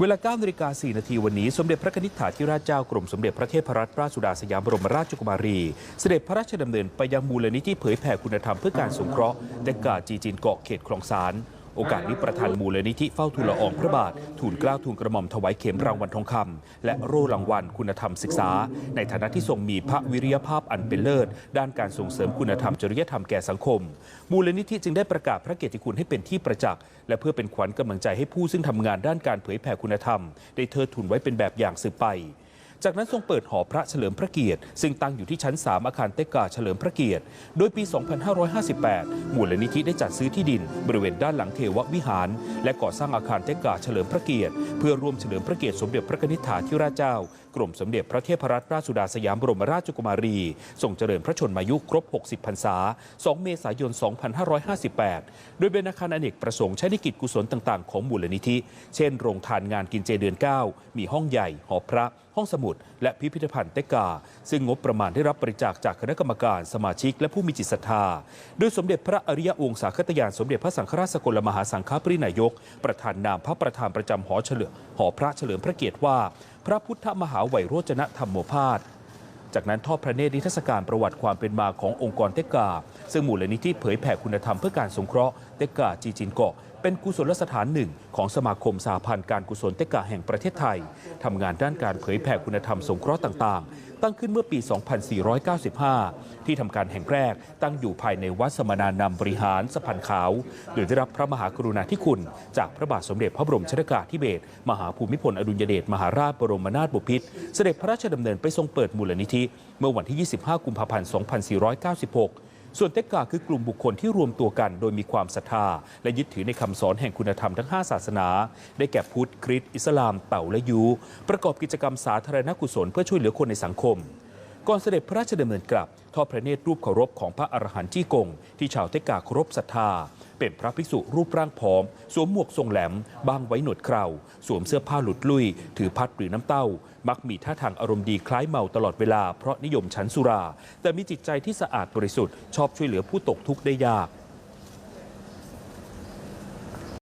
เวลา9นาฬิกา4นาทีวันนี้สมเด็จพระนิธิถาธิราชเจ้ากรมสมเด็จพระเทพรัตนราชสุดาสยามบรมราชกุมารี เสด็จพระราชดำเนินไปยังมูลนิธิเผยแผ่คุณธรรมเพื่อการสงเคราะห์แต่กาจีจินเกาะเขตคลองสาร โอกาสนี้ประธานมูลนิธิเฝ้าทูลละอองพระบาททูลเกล้าทูลกระหม่อมถวายเข็มรางวัลทองคำและโร่รางวัลคุณธรรมศึกษา ในฐานะที่ทรงมีพระวิริยภาพอันเป็นเลิศ ด้านการส่งเสริมคุณธรรมจริยธรรมแก่สังคม มูลนิธิจึงได้ประกาศพระเกียรติคุณให้เป็นที่ประจักษ์และเพื่อเป็นขวัญกำลังใจให้ผู้ซึ่งทำงานด้านการเผยแผ่คุณธรรม ได้เทิดทูนไว้เป็นแบบอย่างสืบไป จากนั้นทรงเปิดหอพระเฉลิมพระเกียรติ ซึ่งตั้งอยู่ที่ชั้น 3 อาคารเตกาเฉลิมพระเกียรติ โดยปี 2558 มูลนิธิได้จัดซื้อที่ดิน บริเวณด้านหลังเทววิหาร และก่อสร้างอาคารเตกาเฉลิมพระเกียรติ เพื่อร่วมเฉลิมพระเกียรติสมเด็จพระนิธิถาธิราชเจ้า กรมสมเด็จพระเทพรัตนราชสุดาสยามบรมราชกุมารีทรงเจริญพระชนมายุครบ 60 พรรษา 2 เมษายน 2558 โดยเป็นอาคารอเนกประสงค์ใช้ในกิจกุศลต่าง ๆ ของมูลนิธิ เช่น โรงทานงานกินเจเดือน 9 มีห้องใหญ่ หอพระ ห้องสมุดและพิพิธภัณฑ์เตกา ซึ่งงบประมาณได้รับบริจาคจากคณะกรรมการสมาชิกและผู้มีจิตศรัทธา โดยสมเด็จพระอริยวงศาคตยานสมเด็จพระสังฆราชสกลมหาสังฆปรินายก ประธานนามพระประธานประจำหอเฉลิมหอพระเฉลิมพระเกียรติว่า พระพุทธมหาไหวโรจนธรรมโมพาสจากนั้นทอดพระเนตรนิทรรศการประวัติความเป็นมาขององค์กรเตกา ซึ่งมูลนิธิเผยแผ่คุณธรรมเพื่อการสงเคราะห์เตกาจีจินเกาะ เป็นกุศลสถานหนึ่งของสมาคมสาพันธ์การกุศลเตกาแห่งประเทศไทยทำงานด้านการเผยแผ่คุณธรรมสงเคราะห์ต่าง ๆ ตั้งขึ้นเมื่อปี 2495 ที่ทำการแห่งแรกตั้งอยู่ภายในวัดสมณานำบริหารสะพานขาว โดยได้รับพระมหากรุณาธิคุณ จากพระบาทสมเด็จพระบรมชนากาธิเบศรมหาภูมิพลอดุลยเดชมหาราชบรมนาถบพิตรเสด็จพระราชดำเนินไปทรงเปิดมูลนิธิ เมื่อวันที่ 25 กุมภาพันธ์ 2496 ส่วนเตกกาคือกลุ่มบุคคลที่รวมตัวกัน โดยมีความศรัทธา และยึดถือในคำสอนแห่งคุณธรรมทั้ง 5 ศาสนา ได้แก่พุทธ คริสต์ อิสลาม เต่าและยู ประกอบกิจกรรมสาธารณกุศลเพื่อช่วยเหลือคนในสังคม ก่อนเสด็จพระราชดำเนินกลับ ทอดพระเนตรรูปเคารพของพระอรหันต์จี้กง ที่ชาวเตกาเคารพศรัทธา เป็นพระภิกษุรูปร่างผอม สวมหมวกทรงแหลมบางไว้หนวดเคราสวมเสื้อผ้าหลุดลุ่ยถือพัดหรือน้ำเต้า มักมีท่าทางอารมณ์ดีคล้ายเมาตลอดเวลาเพราะนิยมฉันสุรา แต่มีจิตใจที่สะอาดบริสุทธิ์ชอบช่วยเหลือผู้ตกทุกข์ได้ยาก